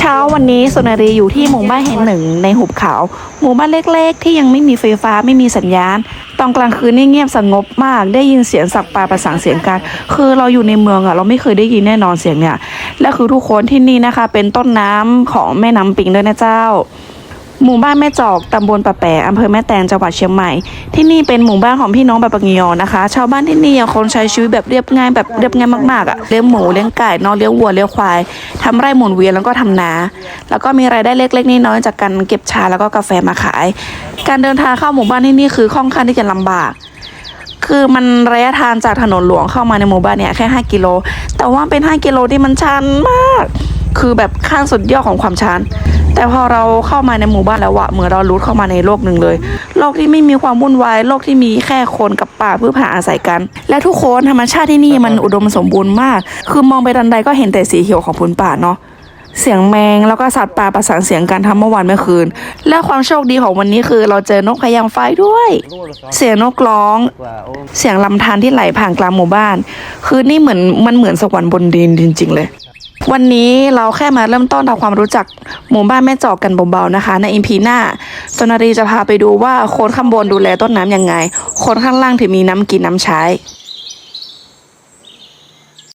เช้าวันนี้สุนารีอยู่ที่หมู่บ้านแห่งหนึ่งในหุบเขา หมู่บ้านเล็กๆ ที่ยังไม่มีไฟฟ้าไม่มีสัญญาณ ตอนกลางคืนนี่เงียบสงบมาก ได้ยินเสียงสักปลาประสานเสียงกัน คือเราอยู่ในเมืองอะเราไม่เคยได้ยินแน่นอนเสียงเนี่ย และคือทุกคนที่นี่นะคะ เป็นต้นน้ำของแม่น้ำปิงด้วยนะเจ้า หมู่บ้านแม่จอก ตำบลปะแปะอำเภอแม่แตง จังหวัดเชียงใหม่ ที่นี่เป็นหมู่บ้านของพี่น้องแบบปะเกียวนะคะ ชาวบ้านที่นี่ยังคงใช้ชีวิตแบบเรียบง่ายแบบเรียบง่ายมากๆอะเลี้ยงหมูเลี้ยงไก่นอะเลี้ยงวัวเลี้ยงควายทำไร่หมุนเวียนแล้วก็ทำนา แล้วก็มีรายได้เล็กๆน้อยๆจากการเก็บชาแล้วก็กาแฟมาขาย การเดินทางเข้าหมู่บ้านที่นี่คือค่อนข้างที่จะลำบาก คือมันระยะทางจากถนนหลวงเข้ามาในหมู่บ้านเนี่ยแค่ 5 กิโล แต่ว่าเป็น 5 กิโลที่มันชันมาก คือแบบขั้นสุดยอดของความชัน แต่พอเราเข้ามาในหมู่บ้านแล้วอะเหมือนเรารุดเข้ามาในโลกหนึ่งเลย โลกที่ไม่มีความวุ่นวายโลกที่มีแค่คนกับป่าเพื่อผ่าอาศัยกัน และทุกคนธรรมชาติที่นี่มันอุดมสมบูรณ์มาก คือมองไปทันใดก็เห็นแต่สีเขียวของพื้นป่าเนาะเสียงแมงแล้วก็สัตว์ป่าประสานเสียงกันทั้งเมื่อวานเมื่อคืน และความโชคดีของวันนี้คือเราเจอนกพยางไฟด้วย เสียงนกร้อง เสียงลำธารที่ไหลผ่านกลางหมู่บ้าน คือนี่เหมือนมันเหมือนสวรรค์บนดินจริง ๆ เลย วันนี้เราแค่มาเริ่มต้นทำความรู้จักหมู่บ้านแม่จอกกันเบาๆนะคะ ในอิมพีหน้าจนารีจะพาไปดูว่าคนข้างบนดูแลต้นน้ำยังไงคนข้างล่างถึงมีน้ำกินน้ำใช้